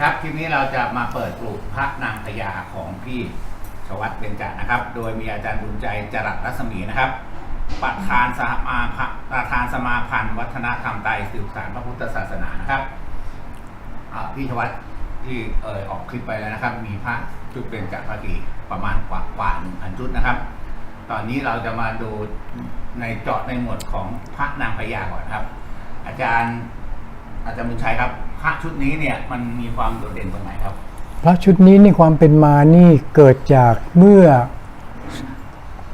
ครับคลิปนี้เราจะมาเปิดปลูกพระนางพญาของพี่ชวัตเบญจนะครับ โดยมีอาจารย์บุญใจจรัสรัศมีนะครับ ประธานสมาพประธานสมาพันธ์วัฒนธรรมไตรสืบสานพระพุทธศาสนานะครับพี่ชวัตที่เอ่ยออกคลิปไปแล้วนะครับ มีพระชุดเบญจพรรดีประมาณกว่ากว่าหนึ่งพันชุดนะครับ ตอนนี้เราจะมาดูในเจาะในหมวดของพระนางพญาก่อนครับ อาจารย์อาจารย์บุญชัยครับ พระชุดนี้เนี่ยมันมีความโดดเด่นตรงไหนครับ พระชุดนี้นี่ความเป็นมานี่เกิดจากเมื่อ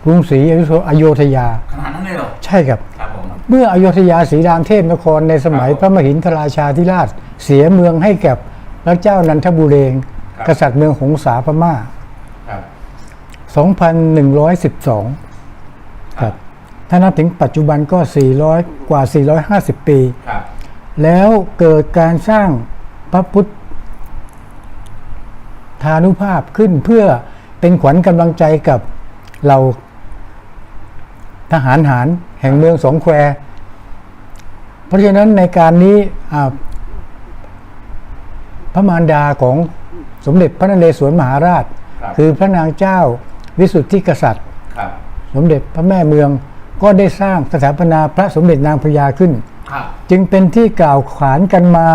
กรุงศรีอยุธอโยธยา ขนาดนั้นเลยเหรอ ใช่ครับ ครับผม เมื่ออโยธยาศรีรามเทพนครในสมัยครับพระมหินทราชาธิราช เสียเมืองให้แก่พระเจ้านันทบุเรงครับกษัตริย์เมืองหงสาพม่า ครับ 2,112 ครับ ถ้านับถึงปัจจุบันก็ 400 กว่า 450 ปี ครับ แล้วเกิดการสร้างพระพุทธานุภาพขึ้นเพื่อเป็นขวัญกำลังใจกับเราทหารหารแห่งเมืองสองแควเพราะฉะนั้นในการนี้อ่าพระมารดาของสมเด็จพระนเรศวรมหาราชครับคือพระนางเจ้าวิสุทธิกษัตริย์ครับสมเด็จพระแม่เมืองก็ได้สร้างสถาปนาพระสมเด็จนางพญาขึ้นครับ จึงเป็นที่กล่าวขานกันมา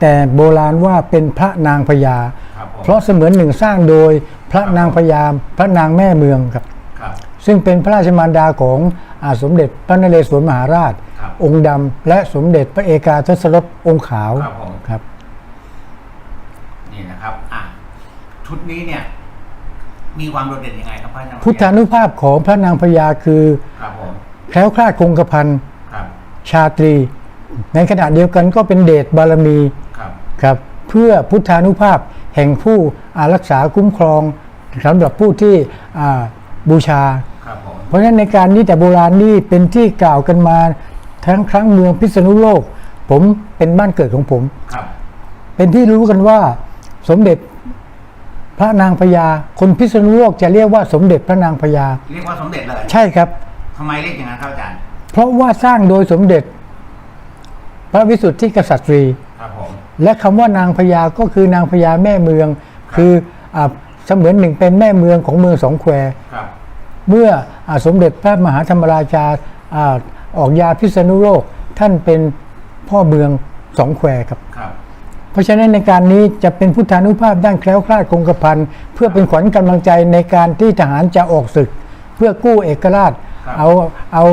แต่โบราณว่าเป็นพระนางพญาครับผมเพราะเสมือนหนึ่งสร้างโดยพระนางพญาพระนางแม่เมืองครับครับซึ่งเป็นพระราชมารดาของอาสมเด็จพระนเรศวรมหาราชครับองค์ดำและสมเด็จพระเอกาทศรสองค์ขาวครับผมครับนี่นะครับอะชุดนี้เนี่ยมีความโดดเด่นยังไงครับพระนางพญพุทธานุภาพของพระนางพญาคือครับผมแคล้วคลาดคงกระพันครับ ชาตรี ในขณะเดียวกันก็เป็นเดชบารมีครับครับเพื่อพุทธานุภาพแห่งผู้อารักษาคุ้มครองสำหรับผู้ที่อ่าบูชา ครับผมเพราะฉะนั้นในการนี้แต่โบราณนี่เป็นที่กล่าวกันมาทั้งครั้งเมืองพิษณุโลก ผมเป็นบ้านเกิดของผม ครับเป็นที่รู้กันว่าสมเด็จพระนางพญาคนพิษณุโลกจะเรียกว่าสมเด็จพระนางพญาเรียกว่าสมเด็จเลยใช่ครับทำไมเรียกอย่างนั้นครับอาจารย์ เพราะว่าสร้างโดยสมเด็จ พระวิสุทธิกษัตรีครับผมและคำว่านางพญาก็คือนางพญาแม่เมือง คืออาเสมือนหนึ่งเป็นแม่เมืองของเมืองสองแควครับ เมื่ออาสมเด็จพระมหาธรรมราชาอาออกยาพิษณุโลกท่านเป็นพ่อเมืองสองแควครับครับ เพราะฉะนั้นในการนี้จะเป็นพุทธานุภาพด้านแคล้วคลาดคงกระพันเพื่อเป็นขวัญกำลังใจในการที่ทหารจะออกศึก เพื่อกู้เอกราชครับเอาเอาอา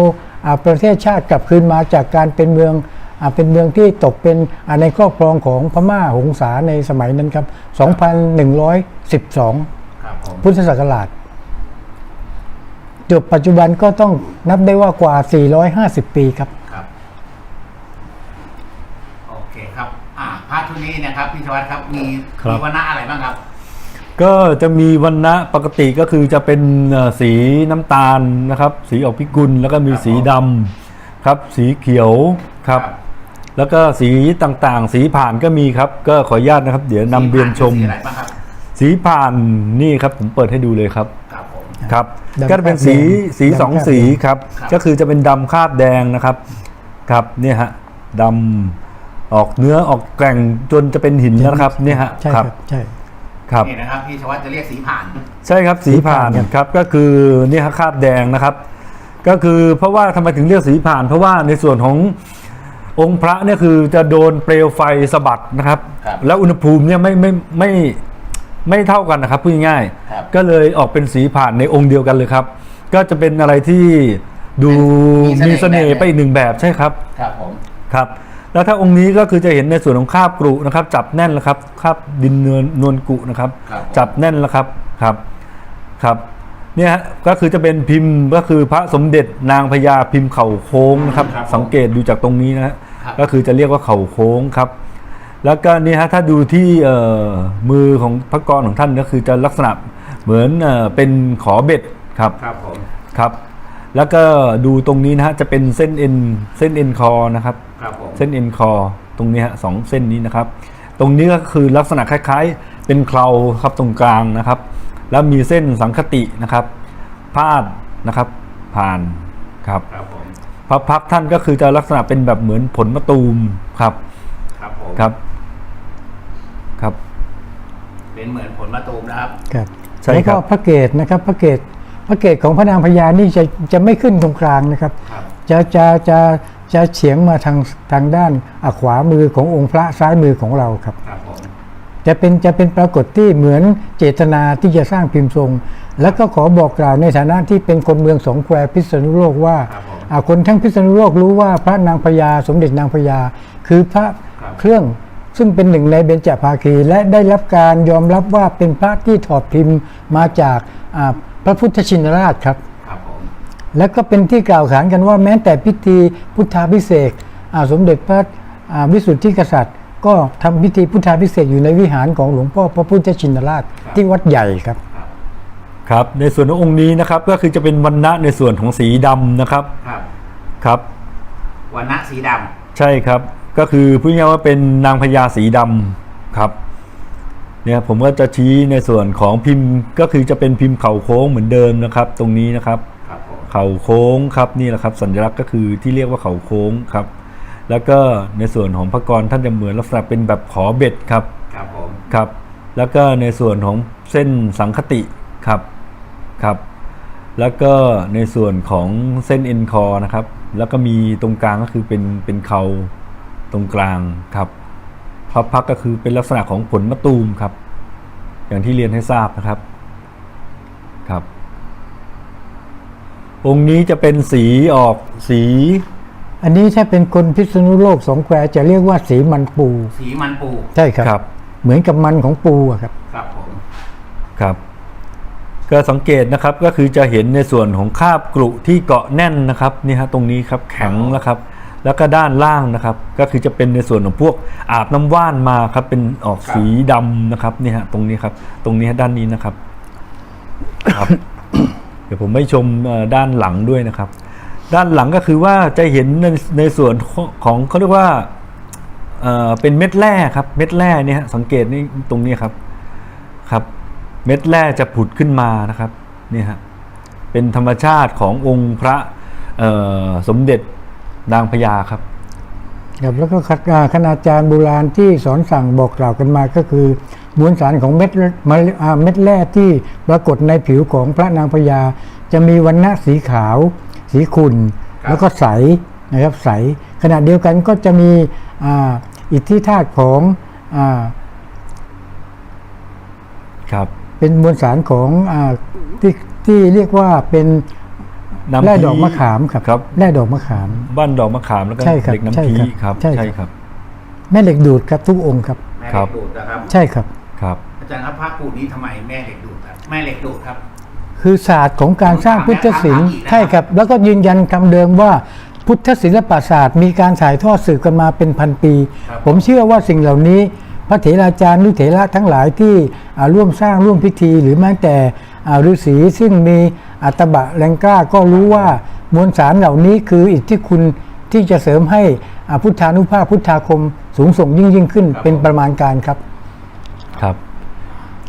ประเทศชาติกลับคืนมาจากการเป็นเมืองอาเป็นเมืองที่ตกเป็นอ่าในครอบครองของพม่าหงสาในสมัยนั้นครับ 2112ครับผมพุทธศักราชจบปัจจุบันก็ต้องนับได้ว่ากว่า 450 ปีครับครับโอเคครับอ่าพระชุดนี้นะครับพี่ชวัตครับมีครับมีวรรณะอะไรบ้างครับ ก็จะมีวันณะปกติก็คือจะเป็นเอ่อสีน้ำตาลนะครับ สีออกพิกุลแล้วก็มีครับสีดำครับ สีเขียวครับครับ แล้วก็สีต่างๆ สีผ่านก็มีครับ ก็ขออนุญาตนะครับ เดี๋ยวนำเรียนชม สีอะไรบ้างครับสีผ่านนี่ครับผมเปิดให้ดูเลยครับครับผมครับดำก็จะเป็นสีคาบแดงสีดำสองคาบ สีแดงครับครับ ก็คือจะเป็นดำคาบแดงนะครับ ครับเนี่ยฮะดำออกเนื้อออกแกร่งจนจะเป็นหินแล้วนะครับเนี่ยฮะใช่คครัรับบใช่ ครับนี่นะครับพี่ชวัตจะเรียกสีผ่าน ใช่ครับสีผ่านสีผ่านครับก็คือเนี่ยครับคราบแดงนะครับ ก็คือเพราะว่าทำไมถึงเรียกสีผ่าน เพราะว่าในส่วนขององค์พระเนี่ยคือจะโดนเปลวไฟสะบัดนะครับ ครับแล้วอุณหภูมิเนี่ยไม่ไม่ไม่ไม่เท่ากันนะครับพูดง่ายครับๆก็เลยออกเป็นสีผ่านในองค์เดียวกันเลยครับ ก็จะเป็นอะไรที่ดูมีมีเสเสน่น่ห์ห์ไปอีกหนึ่งแบบใช่ครับ ครับผม ครับ แล้วถ้าองค์นี้ก็คือจะเห็นในส่วนของคาบกรุนะครับ จับแน่นแล้วครับคาบดินเนินนวลกุนะครับ ครับผมจับแน่นแล้วครับครับครับเนี่ยฮะก็คือจะเป็นพิมพ์ก็คือพระสมเด็จนางพญาพิมพ์เข่าโค้งนะครับ ครับผมสังเกตดูจากตรงนี้นะฮะครับ ก็คือจะเรียกว่าเข่าโค้งครับ แล้วก็นี่ฮะถ้าดูที่เอ่อมือของพระกรของท่านก็คือจะลักษณะเหมือนเอ่อเป็นขอเบ็ดครับ ครับผม ครับ แล้วก็ดูตรงนี้นะฮะจะเป็นเส้นเอ็นเส้นเอ็นคอนะครับครับผม เส้นเอ็นคอตรงนี้ฮะสองเส้นนี้นะครับ ตรงนี้ก็คือลักษณะคล้ายๆ เป็นเคราครับตรงกลางนะครับ แล้วมีเส้นสังคตินะครับพาดนะครับ ผ่านครับครับผมพระพักตร์ท่านก็คือจะลักษณะเป็นแบบเหมือนผลมะตูมครับ ครับผมครับครับเป็นเหมือนผลมะตูมนะครับครับใช่แล้วครัก็บพระเกศนะครับพระเกศพระเกศของพระนางพญานี่จะจะไม่ขึ้นตรงกลางนะครับครับจะจะจะ จะเฉียงมาทางทางด้านอะขวามือขององค์พระซ้ายมือของเราครับครับผมจะเป็นจะเป็นปรากฏที่เหมือนเจตนาที่จะสร้างพิมพ์ทรง แล้วก็ขอบอกกล่าวในฐานะที่เป็นคนเมืองสองแควพิษณุโลกว่าครับผมอ่าคนทั้งพิษณุโลกรู้ว่าพระนางพญาสมเด็จนางพญาคือพระครับเครื่องซึ่งเป็นหนึ่งในเบญจภาคีและได้รับการยอมรับว่าเป็นพระที่ถอดพิมพ์มาจากอ่าพระพุทธชินราชครับครับผม และก็เป็นที่กล่าวขานกันว่าแม้แต่พิธีพุทธาพิเศษกอ่าสมเด็จพระอ่าวิสุทธิกษัตริย์ ก็ทำพิธีพุทธาพิเศษกอยู่ในวิหารของหลวงพ่อพระพุทธชินราชที่วัดใหญ่ครับครับครับในส่วนขององค์นี้นะครับก็คือจะเป็นวันณะในส่วนของสีดำนะครับครับครับวันณะสีดใช่ครับ ก็คือพูดง่ายๆว่าเป็นนางพญาสีดำครับเนี่ยผมก็จะชี้ในส่วนของพิมพ์ก็คือจะเป็นพิมพ์เข่าโค้งเหมือนเดิมนะครับ ตรงนี้นะครับำครับผม เข่าโค้งครับนี่แหละครับสัญลักษณ์ก็คือที่เรียกว่าเข่าโค้งครับ แล้วก็ในส่วนของพระกรท่านจะเหมือนลักษณะเป็นแบบขอเบ็ดครับครับผมครับ แล้วก็ในส่วนของเส้นสังคติครับครับ แล้วก็ในส่วนของเส้นเอ็นคอนะครับ แล้วก็มีตรงกลางก็คือเป็นเป็นเขาตรงกลางครับพระพักตร์ก็คือเป็นลักษณะของผลมะตูมครับ อย่างที่เรียนให้ทราบนะครับครับ องค์นี้จะเป็นสีออกสี อันนี้ถ้าเป็นคนพิษณุโลกสองแควจะเรียกว่าสีมันปู สีมันปู ใช่ครับ ครับ เหมือนกับมันของปูอะครับ ครับผม ครับ ก็สังเกตนะครับก็คือจะเห็นในส่วนของคาบกรุที่เกาะแน่นนะครับนี่ฮะตรงนี้ครับแข็งนะครับ แล้วก็ด้านล่างนะครับ ก็คือจะเป็นในส่วนของพวกอาบน้ำว่านมาครับเป็นออกสีดำนะครับนี่ฮะตรงนี้ครับ ตรงนี้ฮะด้านนี้นะครับ ครับ เดี๋ยวผมไม่ชมด้านหลังด้วยนะครับ ด้านหลังก็คือว่าจะเห็นในในส่วนของเขาเรียกว่าเอ่อเป็นเม็ดแร่ครับ เม็ดแร่เนี่ยฮะสังเกตนี่ตรงนี้ครับครับ เม็ดแร่จะผุดขึ้นมานะครับนี่ฮะเป็นธรรมชาติขององค์พระสมเด็จนางพญาครับครับแล้วก็คณาคณาจารย์โบราณที่สอนสั่งบอกกล่าวกันมาก็คือ มวลสารของเม็ดมะอ่าเม็ดแร่ที่ปรากฏในผิวของพระนางพญาจะมีวันณะสีขาว สีขุ่นแล้วก็ใสนะครับใสขณะเดียวกันก็จะมีอาอิทธิธาตุของอาครับเป็นมวลสารของอาที่ที่เรียกว่าเป็นน้ำแร่พีดอกมะขามครับครับแร่ดอกมะขาม บ้านดอกมะขามแล้วก็ใช่ครับเหล็กใช่น้ำพีครับครับใช่ครับใช่ครับ แม่เหล็กดูดครับทุกองค์ครับแม่คเหรัล็บกดูดนะครับ ใช่ครับ ครับ อาจารย์ครับพระกูนี้ทำไมแม่เหล็กดูดครับ แม่เหล็กดูดครับ คือศาสตร์ของการสร้างพุทธศิลป์ถามแล้วถามอีกนะใช่ครับ แล้วก็ยืนยันคำเดิมว่าพุทธศิลปศาสตร์มีการถ่ายทอดสืบกันมาเป็นพันปีผมเชื่อว่าสิ่งเหล่านี้ พระเถราจารย์หรือเถระทั้งหลายที่อ่าร่วมสร้างร่วมพิธี หรือแม้แต่อ่าฤาษีซึ่งมีอัตบะแรงกล้าก็รู้ว่ามวลสารเหล่านี้คืออิทธิคุณที่จะเสริมให้อ่าพุทธานุภาพพุทธาคมสูงส่งยิ่งยิ่งขึ้นเป็นประมาณการครับ ครับ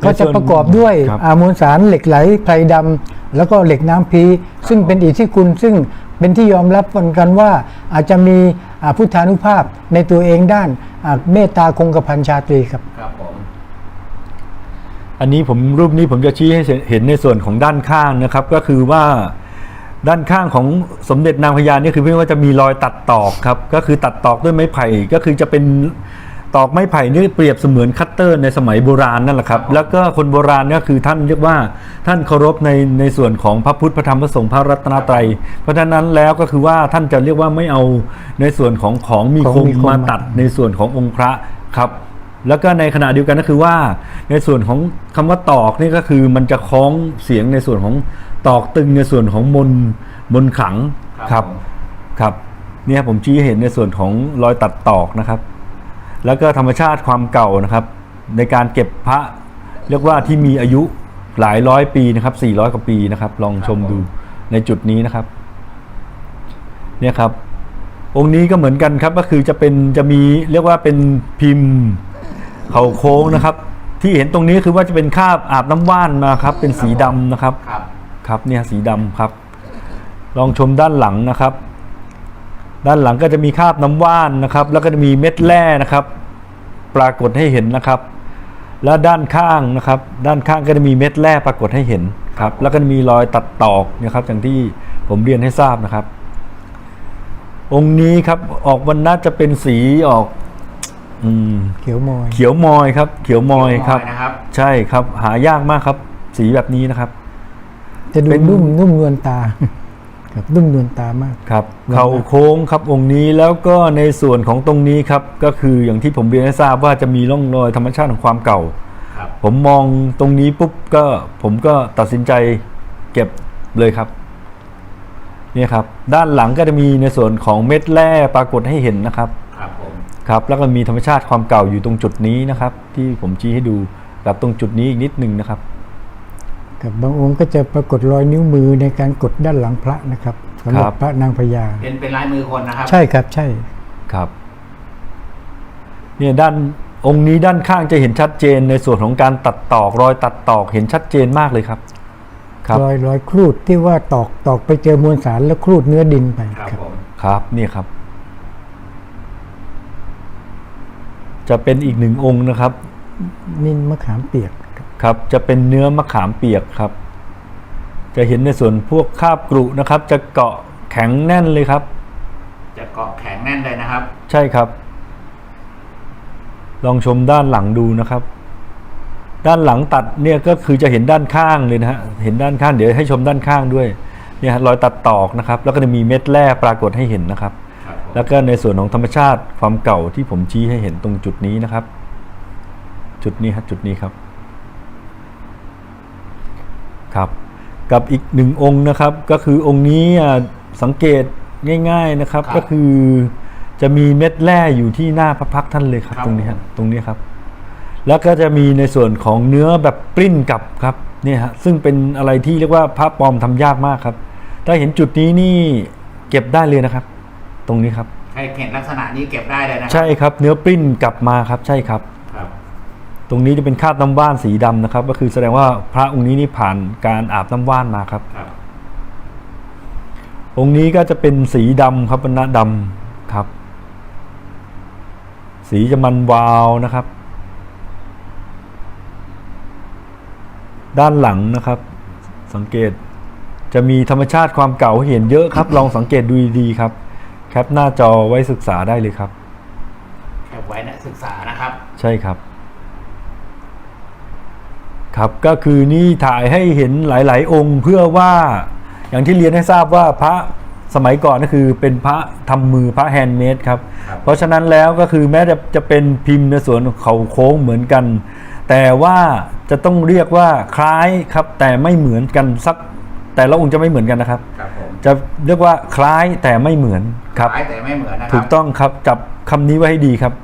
ก็จะประกอบด้วยครับอ่ามวลสารเหล็กไหลไพรดำแล้วก็เหล็กน้ำพีซึ่งเป็นอิทธิคุณซึ่งเป็นที่ยอมรับกันว่า อาจจะมีอ่าพุทธานุภาพในตัวเองด้านอ่าเมตตาคงกระพันชาตรีครับ ครับผม อันนี้ผมรูปนี้ผมจะชี้ให้เห็นในส่วนของด้านข้างนะครับ ก็คือว่าด้านข้างของสมเด็จนางพญานี่คือเพียงว่าจะมีรอยตัดตอกครับ ก็คือตัดตอกด้วยไม้ไผ่ก็คือจะเป็น ตอกไม้ไผ่นี่เปรียบเสมือนคัตเตอร์ในสมัยโบราณนั่นแหละครับ แล้วก็คนโบราณก็คือท่านเรียกว่าท่านเคารพในในส่วนของพระพุทธพระธรรมพระสงฆ์พระรัตนตรัย เพราะฉะนั้นแล้วก็คือว่าท่านจะเรียกว่าไม่เอาในส่วนของของมีของคมมีคมมามาตัดในส่วนขององค์พระครับแล้วก็ในขณะเดียวกันก็คือว่า ในส่วนของคำว่าตอกนี่ก็คือมันจะคล้องเสียงในส่วนของตอกตึงในส่วนของมนต์มนต์ขลังครับครับผมครับเนี่ยผมชี้ให้เห็นในส่วนของรอยตัดตอกนะครับ แล้วก็ธรรมชาติความเก่านะครับ ในการเก็บพระเรียกว่าที่มีอายุหลายร้อยปีนะครับ400กว่าปีนะครับ ลองชมดูในจุดนี้นะครับ เนี่ยครับ องค์นี้ก็เหมือนกันครับก็คือจะเป็นจะมีเรียกว่าเป็นพิมพ์เขาโค้งนะครับ ที่เห็นตรงนี้คือว่าจะเป็นคราบอาบน้ำว่านมาครับ เป็นสีดำนะครับครับ ครับเนี่ยสีดำครับ ลองชมด้านหลังนะครับ ด้านหลังก็จะมีคราบน้ำว่านนะครับ แล้วก็จะมีเม็ดแร่นะครับ ปรากฏให้เห็นนะครับ แล้วด้านข้างนะครับ ด้านข้างก็จะมีเม็ดแร่ปรากฏให้เห็นครับ แล้วก็จะมีรอยตัดตอกนะครับอย่างที่ผมเรียนให้ทราบนะครับ องค์นี้ครับออกวันน่าจะเป็นสีออกอืมเขียวมอย เขียวมอยครับ เขียวมอยครับนะครับใช่ครับ หายากมากครับ สีแบบนี้นะครับ จะดูเป็นนุ่มนุ่มนวลตา ครับนุ่มนวลตามากครับลองนะเข่าโค้งครับองค์นี้แล้วก็ในส่วนของตรงนี้ครับก็คืออย่างที่ผมเรียนให้ทราบว่าจะมีร่องรอยธรรมชาติของความเก่าครับผมมองตรงนี้ปุ๊บก็ผมก็ตัดสินใจเก็บเลยครับเนี่ยครับด้านหลังก็จะมีในส่วนของเม็ดแร่ปรากฏให้เห็นนะครับครับผมครับแล้วก็มีธรรมชาติความเก่าอยู่ตรงจุดนี้นะครับ ที่ผมชี้ให้ดูกับตรงจุดนี้อีกนิดนึงนะครับ กับบางองค์ก็จะปรากฏรอยนิ้วมือในการกดด้านหลังพระนะครับสำหรัครับบพระนางพญาเป็นเป็นลายมือคนนะครับ ใช่ครับใช่ครับ เนี่ยด้านองค์นี้ด้านข้างจะเห็นชัดเจนในส่วนของการตัดตอกรอยตัดตอกเห็นชัดเจนมากเลยครับครับรอยรอยครูดที่ว่าตอกตอกไปเจอมวลสารแล้วครูดเนื้อดินไปครับครับผมครับเนี่ยครับ จะเป็นอีกหนึ่งองค์นะครับนี่มะขามเปียก ครับครับจะเป็นเนื้อมะขามเปียกครับ จะเห็นในส่วนพวกคาบกรุนะครับ จะเกาะแข็งแน่นเลยครับ จะเกาะแข็งแน่นเลยนะครับ ใช่ครับ ลองชมด้านหลังดูนะครับ ด้านหลังตัดเนี่ยก็คือจะเห็นด้านข้างเลยนะฮะเห็นด้านข้างเดี๋ยวให้ชมด้านข้างด้วยเนี่ยฮะรอยตัดตอกนะครับ แล้วก็จะมีเม็ดแร่ปรากฏให้เห็นนะครับครับผมแล้วก็ในส่วนของธรรมชาติความเก่าที่ผมชี้ให้เห็นตรงจุดนี้นะครับ จุดนี้ครับจุดนี้ครับ ครับ กับอีกหนึ่งองค์นะครับ ก็คือองค์นี้อะสังเกตง่าย ๆนะครับ ก็คือจะมีเม็ดแร่อยู่ที่หน้าพระพักตร์ท่านเลยครับ ตรงนี้ครับตรงนี้ครับ แล้วก็จะมีในส่วนของเนื้อแบบปริ้นกลับครับเนี่ยฮะซึ่งเป็นอะไรที่เรียกว่าพระปลอมทำยากมากครับ ถ้าเห็นจุดนี้นี่เก็บได้เลยนะครับ ตรงนี้ครับใครเห็นลักษณะนี้เก็บได้เลยนะครัใช่ครับ เนื้อปริ้นกลับมาครับ ใช่ครับค รับตรงนี้จะเป็นคราบน้ำว่านสีดำนะครับ ก็คือแสดงว่าพระองค์นี้นี่ผ่านการอาบน้ำว่านมาครับ ครับองค์นี้ก็จะเป็นสีดำครับบรรณะดำครับ สีจะมันวาวนะครับ ด้านหลังนะครับ สังเกตจะมีธรรมชาติความเก่าให้เห็นเยอะครับ ลองสังเกตดูดีๆครับ แคปหน้าจอไว้ศึกษาได้เลยครับ แคปไว้นะศึกษานะครับ ใช่ครับ ครับก็คือนี่ถ่ายให้เห็นหลาย ๆ องค์เพื่อว่าอย่างที่เรียนให้ทราบว่าพระสมัยก่อนก็คือเป็นพระทำมือพระแฮนด์เมดครับครับ เพราะฉะนั้นแล้วก็คือแม้จะจะเป็นพิมพ์ในส่วนของเขาโค้งเหมือนกัน แต่ว่าจะต้องเรียกว่าคล้ายครับแต่ไม่เหมือนกันสัก แต่ละองค์จะไม่เหมือนกันนะครับครับผมจะเรียกว่าคล้ายแต่ไม่เหมือนครับคล้ายแต่ไม่เหมือนนะคถูรับกต้องครับจับคำนี้ไว้ให้ดีครับเป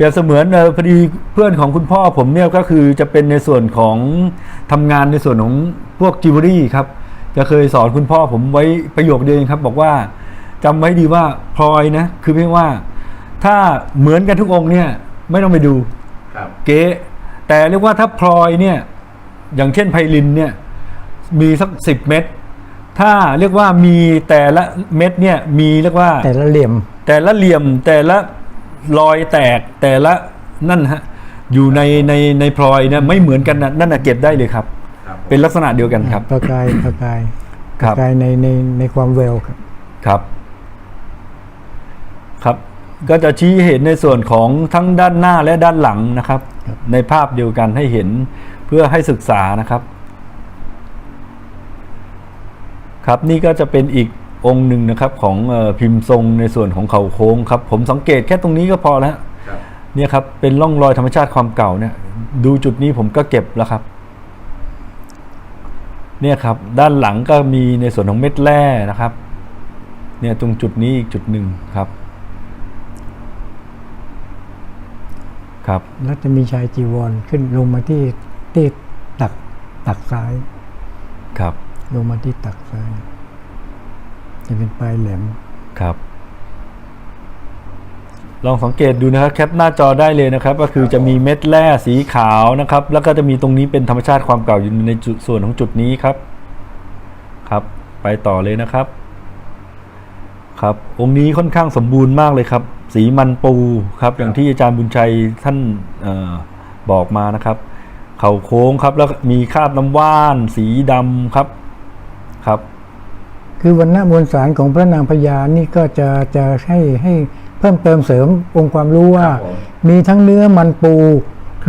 รียบเสมือนเออพอดีเพื่อนของคุณพ่อผมเนี่ยก็คือจะเป็นในส่วนของทำงานในส่วนของพวกจิวเวลรี่ครับ จะเคยสอนคุณพ่อผมไว้ประโยคเดียวเองครับ บอกว่าจำไว้ดีว่าพลอยนะ คือเพียงว่า ถ้าเหมือนกันทุกองค์เนี่ย ไม่ต้องไปดูครับเก๊แต่เรียกว่าถ้าพลอยเนี่ย อย่างเช่นไพลินเนี่ย มีสักสิบเม็ดถ้าเรียกว่ามีแต่ละเม็ดเนี่ย มีเรียกว่าแต่ละเหลี่ยม แต่ละเหลี่ยมแต่ละ รอยแตกแต่ละนั่นฮะอยู่ในในในพลอยเนี่ยไม่เหมือนกันนะนั่นนะเก็บได้เลยครับ ครับผม เป็นลักษณะเดียวกันครับ ประกายประกายคปรับ ระกายในในในความเวลครับ ครับ ครับ ก็จะชี้ให้เห็นในส่วนของทั้งด้านหน้าและด้านหลังนะครับ ในภาพเดียวกันให้เห็นเพื่อให้ศึกษานะครับ ครับนี่ก็จะเป็นอีก องค์หนึ่งนะครับของเออพิมพ์ทรงในส่วนของเขาโค้งครับ ผมสังเกตแค่ตรงนี้ก็พอแล้วครับเนี่ยครับเป็นร่องรอยธรรมชาติความเก่าเนี่ย ดูจุดนี้ผมก็เก็บแล้วครับ เนี่ยครับ ด้านหลังก็มีในส่วนของเม็ดแร่นะครับ เนี่ยตรงจุดนี้อีกจุดหนึ่งครับ ครับแล้วจะมีชายจีวรขึ้นลงมาที่ที่ตักตักซ้าย ครับ ลงมาที่ตักซ้าย จะเป็นปลายแหลมครับ ลองสังเกตดูนะครับแคปหน้าจอได้เลยนะครับ ก็คือจะมีเม็ดแร่สีขาวนะครับ แล้วก็จะมีตรงนี้เป็นธรรมชาติความเก่าอยู่ในจุดส่วนของจุดนี้ครับ ครับ ไปต่อเลยนะครับ ครับ องค์นี้ค่อนข้างสมบูรณ์มากเลยครับ สีมันปูครับ อย่างที่อาจารย์บุญชัยท่านออบอกมานะครับ เข่าโค้งครับ แล้วมีคราบน้ำว่าน สีดำครับ ครับ คือวันณะมวลสารของพระนางพญานี่ก็จะจะให้ให้เพิ่มเติมเสริมองค์ความรู้ว่าครับผมมีทั้งเนื้อมันปู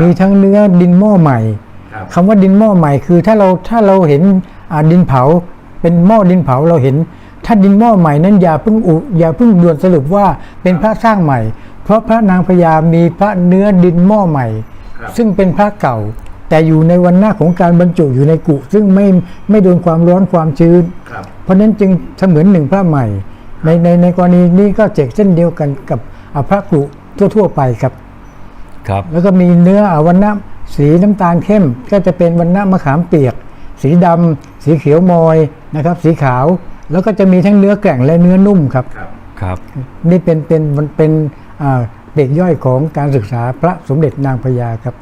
มีทั้งเนื้อดินหม้อใหม่ครับคำว่าดินหม้อใหม่คือถ้าเราถ้าเราเห็นอ่าดินเผา เป็นหม้อดินเผาเราเห็น ถ้าดินหม้อใหม่นั้นอย่าเพิ่งอุอย่าเพิ่งด่วนสรุปว่าเป็นพระสร้างใหม่ เพราะพระนางพญามีพระเนื้อดินหม้อใหม่ครับซึ่งเป็นพระเก่า แต่อยู่ในวันหน้าของการบรรจุอยู่ในกุ ซึ่งไม่ไม่โดนความร้อนความชื้นครับเพราะฉะนั้นจึงเสมือนหนึ่งพระใหม่ ในในในกรณีนี้ก็เจกเส้นเดียวกันกับอ่าพระกรุทั่ว ๆ ไปครับครับ แล้วก็มีเนื้ออ่าวันณะสีน้ำตาลเข้ม ก็จะเป็นวันณะมะขามเปียก สีดำสีเขียวมอยนะครับ สีขาว แล้วก็จะมีทั้งเนื้อแกร่งและเนื้อนุ่มครับครับครับนี่เป็นเป็นมันเป็นอ่าเด็กย่อยของการศึกษาพระสมเด็จนางพญาครับ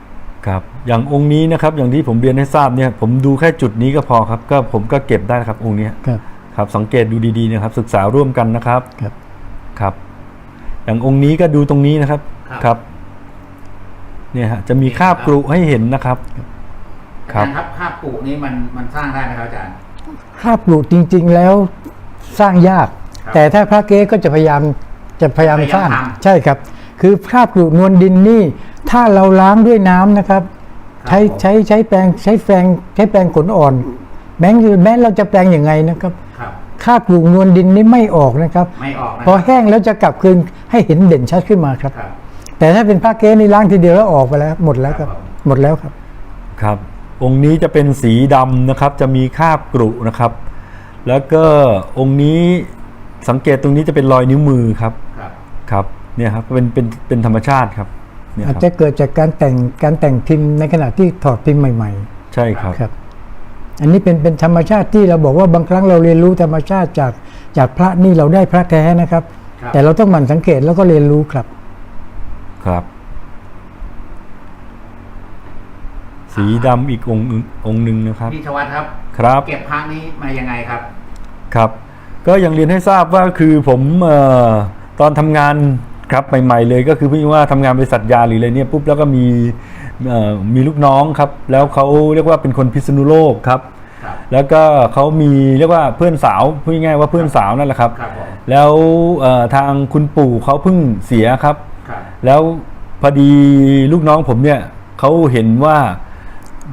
ครับอย่างองค์นี้นะครับอย่างที่ผมเรียนให้ทราบเนี่ยผมดูแค่จุดนี้ก็พอครับก็ผมก็เก็บได้ครับองค์เนี้ยครับ ครับสังเกตดูดีๆนะครับ ศึกษาร่วมกันนะครับครับครับ อย่างองค์นี้ก็ดูตรงนี้นะครับครับเนี่ยฮะจะมีคราบกรุให้เห็นนะครับอาครัจาบรย์ครับภาพปู่นี้มันมันสร้างได้ไหมครับอาจารย์ภาพปลูกจริง ๆ แล้วสร้างยากครับแต่ถ้าพระเก๊ก็จะพยายามจะพยายามพยายามสร้างทำใช่ครับ คือภาพปลูกนวลดินนี่ ถ้าเราล้างด้วยน้ำนะครับ ใช้ผมใช้ใช้แปรงใช้แปรงใช้แปรงขนอ่อน แม้แม้เราจะแปรงยังไงนะครับครับคราบปลูกนวลดินนี่ไม่ออกนะครับ ไม่ออกนะพอแห้งแล้วจะกลับคืนให้เห็นเด่นชัดขึ้นมาครับครับ แต่ถ้าเป็นผ้าเก๊นี่ล้างทีเดียวแล้วออกไปแล้ว หมดแล้วครับครับผมหมดแล้วครับ ครับ องค์นี้จะเป็นสีดำนะครับ จะมีคราบกรุนะครับ แล้วก็องค์นี้สังเกตตรงนี้จะเป็นรอยนิ้วมือครับ ครับครับเนี่ยครับ เป็นเป็นเป็นธรรมชาติครับเนี่ย อาจคจะรับเกิดจากการแต่งการแต่งพิมพ์ในขณะที่ถอดพิมพ์ใหม่ใช่ครับๆครับ อันนี้เป็นเป็นธรรมชาติที่เราบอกว่าบางครั้งเราเรียนรู้ธรรมชาติจากจากพระนี่เราได้พระแท้นะครับครับแต่เราต้องหมั่นสังเกตแล้วก็เรียนรู้ครับ ครับ สีดำอีกองค์หนึ่งองค์หนึ่งนะครับพี่ชวัตครับ ครับ เก็บพระนี้มายังไงครับ ครับ ก็อย่างเรียนให้ทราบว่าคือผมเออตอนทำงาน ครับใหม่ๆเลยก็คือพี่ว่าทำงานบริษัทยาหรืออะไรเนี่ยปุ๊บแล้วก็มีเอ่อมีลูกน้องครับแล้วเขาเรียกว่าเป็นคนพิษณุโลกครับครับแล้วก็เขามีเรียกว่าเพื่อนสาวพูดง่ายๆว่าเพื่อนสาวนั่นแหละครับครับผมแล้วเอ่อทางคุณปู่เขาเพิ่งเสียครับครับ แล้วพอดีลูกน้องผมเนี่ยเขาเห็นว่า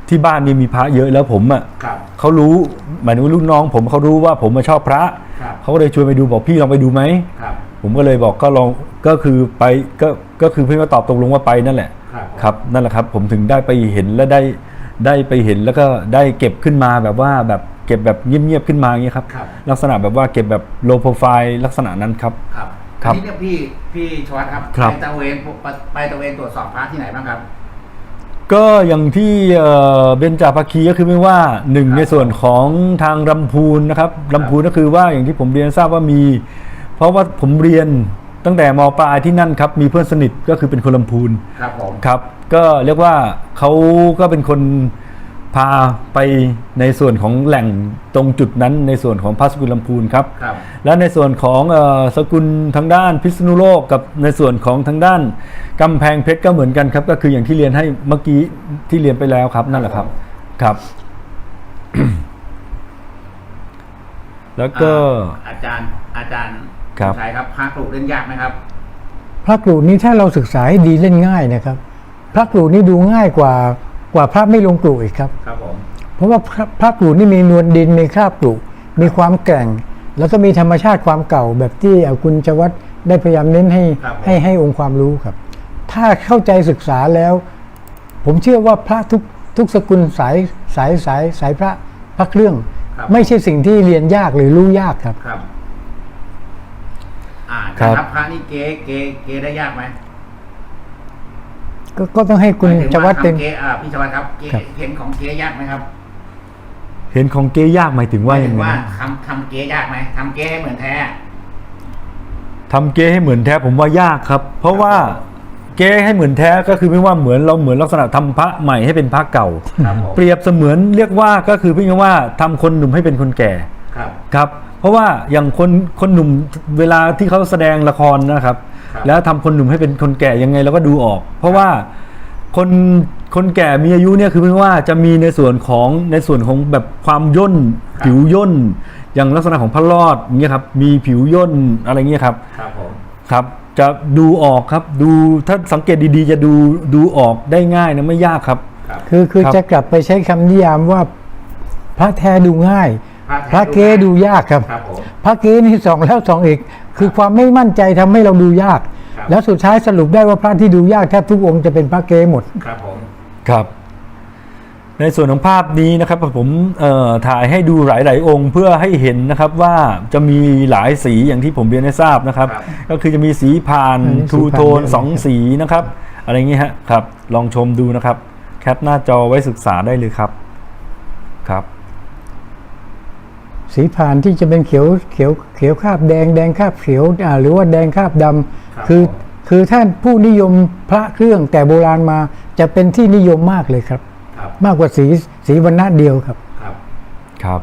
ที่บ้านนี่มีพระเยอะแล้วผมอะครับเขารู้หมายถึงว่าลูกน้อง ผมเขารู้ว่าผมมาชอบพระครับเขาก็เลยชวนไปดูบอกพี่ลองไปดูไหมครับผมก็เลยบอกก็ลอง ก็คือไปก็ก็คือเพื่อนก็ตอบตกลงว่าไปนั่นแหละครับครับนั่นแหละครับ ผมถึงได้ไปเห็นและได้ได้ไปเห็นแล้วก็ได้เก็บขึ้นมาแบบว่าแบบเก็บแบบเงียบๆขึ้นมาอย่างเงี้ยครับครับลักษณะแบบว่าเก็บแบบโลโปรไฟล์ลักษณะนั้นครับ ครับครับอันนี้เนี่ยพี่พี่ชวัตครับครับ ไปตระเวนไปตระเวนตรวจสอบพระที่ไหนบ้างครับ ก็อย่างที่เอ่อเบญจภาคีก็คือไม่ว่าหนึ่งครับในส่วนของทางลำพูนนะครับลำพูนก็คือว่าอย่างที่ผมเรียนทราบว่ามี เพราะว่าผมเรียน ตั้งแต่มปลายที่นั่นครับมีเพื่อนสนิทก็คือเป็นคนลำพูนครับผม ครับ ก็เรียกว่าเขาก็เป็นคนพาไปในส่วนของแหล่งตรงจุดนั้นในส่วนของพระสกุลลำพูนครับ ครับ และในส่วนของเออสกุลทางด้านพิษณุโลกกับในส่วนของทางด้านกำแพงเพชรก็เหมือนกันครับ ก็คืออย่างที่เรียนให้เมื่อกี้ที่เรียนไปแล้วครับนั่นแหละครับครับ แล้วก็อ่าอาจารย์อาจารย์ ครับชัยครับพระปลูกเล่นยากไหมครับ พระกรุนี้ถ้าเราศึกษาให้ดีเล่นง่ายนะครับ พระกรุนี่ดูง่ายกว่ากว่าพระไม่ลงกรุอีกครับ ครับผมเพราะว่าพระพระกรุนี่มีนวลดินมีคราบกรุมีความแกร่ง แล้วก็มีธรรมชาติความเก่าแบบที่เอ่อคุณชวัตได้พยายามเน้นให้ครับผมให้ให้องค์ความรู้ครับ ถ้าเข้าใจศึกษาแล้ว ผมเชื่อว่าพระทุกทุกสกุลสายสายสายสายพระพระเครื่องครับไม่ใช่สิ่งที่เรียนยากหรือรู้ยากครับ ครับอ่าครับครับพระนี่เก๊เก๊เก๊ได้ยากไหมก็ก็ต้องให้คุณหมายถึงชวัตเป็น ทำเก๊อ่าพี่ชวัตครับเก๊ครับ เห็นของเก๊ยากไหมครับเห็นของเก๊ยากหมายถึงว่าหมายยัถึงงไงว่านะทำทำเก๊ยากไหมทำเก๊ให้เหมือนแท้ ทำเก๊ให้เหมือนแท้ผมว่ายากครับ เพราะว่าเก๊ให้เหมือนแท้ก็คือไม่ว่าเหมือนเราเหมือนลักษณะทำพระใหม่ให้เป็นพระเก่า ครับผมเปรียบเสมือนเรียกว่าก็คือพี่ว่าทำคนหนุ่มให้เป็นคนแก่ ครับ ครับ เพราะว่าอย่างคนคนหนุ่มเวลาที่เขาแสดงละครนะครับ ครับ แล้วทำคนหนุ่มให้เป็นคนแก่ยังไงเราก็ดูออก เพราะว่าคนคนแก่มีอายุเนี่ยคือเพื่อว่าจะมีในส่วนของในส่วนของแบบความย่นครับผิวย่น อย่างลักษณะของพระรอดอย่างเงี้ยครับมีผิวย่นอะไรเงี้ยครับ ครับผม ครับจะดูออกครับดูถ้าสังเกตดีๆ จะดูดูออกได้ง่ายนะไม่ยากครับ ครับ คือคือครับจะกลับไปใช้คำนิยามว่าพระแท้ดูง่าย พระเก๊ดูยากครับ ครับผมพระเก๊นี่สองแล้วสองอีก คือความไม่มั่นใจทำให้เราดูยากครับแล้วสุดท้ายสรุปได้ว่าพระที่ดูยากแทบทุกองค์จะเป็นพระเก๊หมด ครับผม ครับ ในส่วนของภาพนี้นะครับผมเอ่อถ่ายให้ดูหลาย ๆ องค์เพื่อให้เห็นนะครับว่าจะมีหลายสีอย่างที่ผมเรียนให้ทราบนะครับครับก็คือจะมีสีผ่านอันนี้ทูสีผ่านโทนเยอะสองสีนะครับ อะไรอย่างงี้ฮะครับ ลองชมดูนะครับ แคปหน้าจอไว้ศึกษาได้เลยครับครับ สีผ่านที่จะเป็นเขียวเขียวเขียวคาบแดงแดงคาบเขียวอ่าหรือว่าแดงคาบดำครับคือผมคือท่านผู้นิยมพระเครื่องแต่โบราณมาจะเป็นที่นิยมมากเลยครับครับ มากกว่าสีสีวรรณะเดียวครับ ครับครับ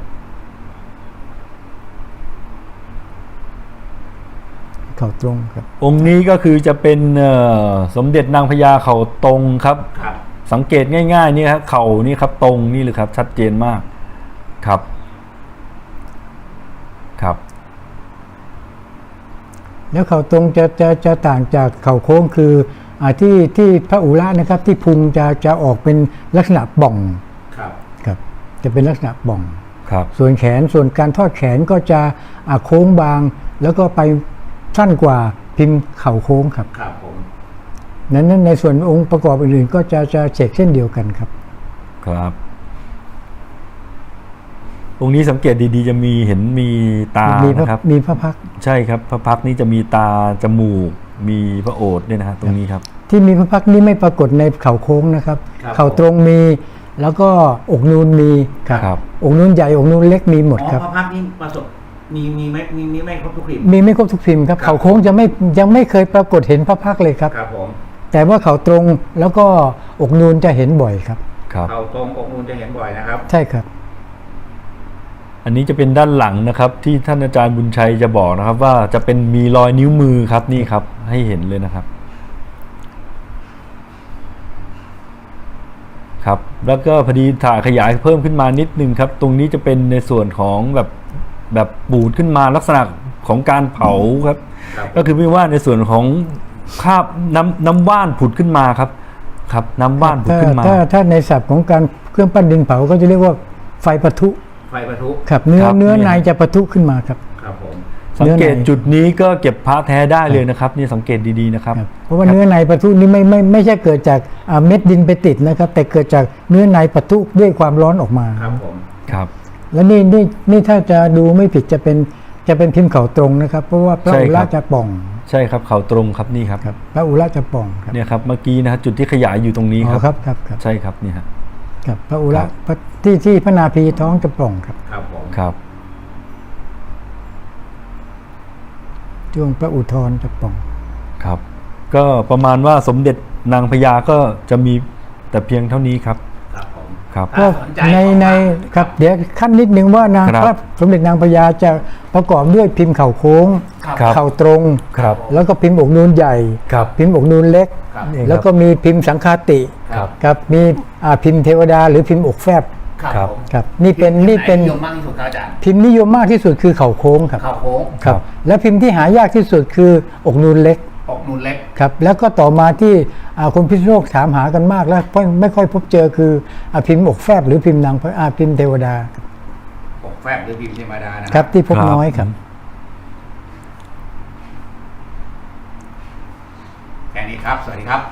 เขาตรงครับ องค์นี้ก็คือจะเป็นเอ่อสมเด็จนางพญาเขาตรงครับครับสังเกตง่ายๆนี่ครับเข่านี่ครับตรงนี่เลยครับ ชัดเจนมากครับครับ แล้วเขาตรงจะจะจะต่างจากเขาโค้งคืออาที่ที่พระอุระนะครับที่พุงจะจะออกเป็นลักษณะบ่องครับครับ จะเป็นลักษณะบ่องครับ ส่วนแขนส่วนการทอดแขนก็จะอ่าโค้งบาง แล้วก็ไปสั้นกว่าพิมพ์เข่าโค้งครับครับผมนั้นนั้นในส่วนองค์ประกอบอื่นๆก็จะจะเช็คเช่นเดียวกันครับ ครับ องค์นี้สังเกตดีๆ จะมีเห็นมีตามีพระนะครับ มีพระพักตร์ใช่ครับ พระพักตร์นี่จะมีตาจมูก มีพระโอษฐ์ด้วยนะฮะตรงนี้ครับ ที่มีพระพักตร์นี้ไม่ปรากฏในเข่าโค้งนะครับ เข่าตรงมี แล้วก็อกนูนมีครับครับ อกนูนใหญ่อกนูนเล็กมีหมดอ๋อครับ พระพักตร์นี่ประสบมีมีไหมมีมีไม่ครบทุกพิมพ์มีไม่ครบทุกพิมพ์ครับ ครับ เขาโค้งจะไม่ยังไม่เคยปรากฏเห็นพระพักตร์เลยครับ ครับผมแต่ว่าเขาตรงแล้วก็อกนูนจะเห็นบ่อยครับ ครับ เขาตรงอกนูนจะเห็นบ่อยนะครับ ใช่ครับ อันนี้จะเป็นด้านหลังนะครับ ที่ท่านอาจารย์บุญชัยจะบอกนะครับ ว่าจะเป็นมีรอยนิ้วมือครับนี่ครับ ให้เห็นเลยนะครับ ครับ แล้วก็พอดีถ่ายขยายเพิ่มขึ้นมานิดนึงครับ ตรงนี้จะเป็นในส่วนของแบบแบบปูดขึ้นมาลักษณะของการเผาครับครับก็คือไม่ว่าในส่วนของคราบน้ำน้ำว่านผุดขึ้นมาครับ ครับ น้ำว่านผุดถ้าขึ้นมา ถ้าถ้าในศัพท์ของการเครื่องปั้นดินเผาก็จะเรียกว่าไฟปะทุ ไฟประทุครับเนื้อครับเนื้อเนี่ย ในจะปะทุขึ้นมาครับ ครับผม สังเกตเนื้อใน จุดนี้ก็เก็บพระแท้ได้เลยนะครับนี่สังเกตดีๆนะครับ ครับเพราะว่าเนื้อในปะทุนี่ไม่ไม่ไม่ใช่เกิดจากอ่าเม็ดดินไปติดนะครับ แต่เกิดจากเนื้อในปะทุด้วยความร้อนออกมา ครับผม ครับ แล้วนี่นี่นี่ถ้าจะดูไม่ผิดจะเป็นจะเป็นพิมพ์เขาตรงนะครับ เพราะว่าพระใช่อุครัระบจะป่องใช่ครับเขาตรงครับนี่ครับครับพระอุระจะป่องครับเนี่ยครับเมื่อกี้นะฮะจุดที่ขยายอยู่ตรงนี้อ๋คอรับครับครับครับใช่ครับนี่ฮะ ครับพระอุระครับ พระ ที่ที่พระนาภีท้องจะป่องครับครับผมครับช่วงพระอุทธรจะป่องครับ ก็ประมาณว่าสมเด็จนางพญาก็จะมีแต่เพียงเท่านี้ครับครับผมครับถ้าก็สนใจในของในพระครับเดี๋ยวขั้นนิดนึงว่านางครับพระสมเด็จนางพญาจะประกอบด้วยพิมพ์เข่าโค้งครับครับเข่าตรงครับ แล้วก็พิมพ์อกนูนใหญ่ครับพิมพ์อกนูนเล็กครับนี่ครับแล้วก็มีพิมพ์สังฆาติครับครับมีอ่าพิมพ์เทวดาหรือพิมพ์อกแฟบ ครับผมครับนี่เป็นนี่เป็นพิมพ์ไหนิยมมากที่สุดครับอาจารย์พิมพ์นิยมมากที่สุดคือเข่าโค้งครับข่าวโค้งครับ และพิมพ์ที่หายากที่สุดคืออกนูนเล็กอกนูนเล็ก ครับแล้วก็ต่อมาที่อ่าคนพิษณุโลกถามหากันมากแล้วเพราะไม่ค่อยพบเจอคืออาพิมพ์อกแฟบหรือพิมพ์นางพระอาพิมพ์เทวดาครับอกแฟบหรือพิมพ์ธรรมดานะครับที่พบครับ น้อยครับ แค่นี้ครับ สวัสดีครับ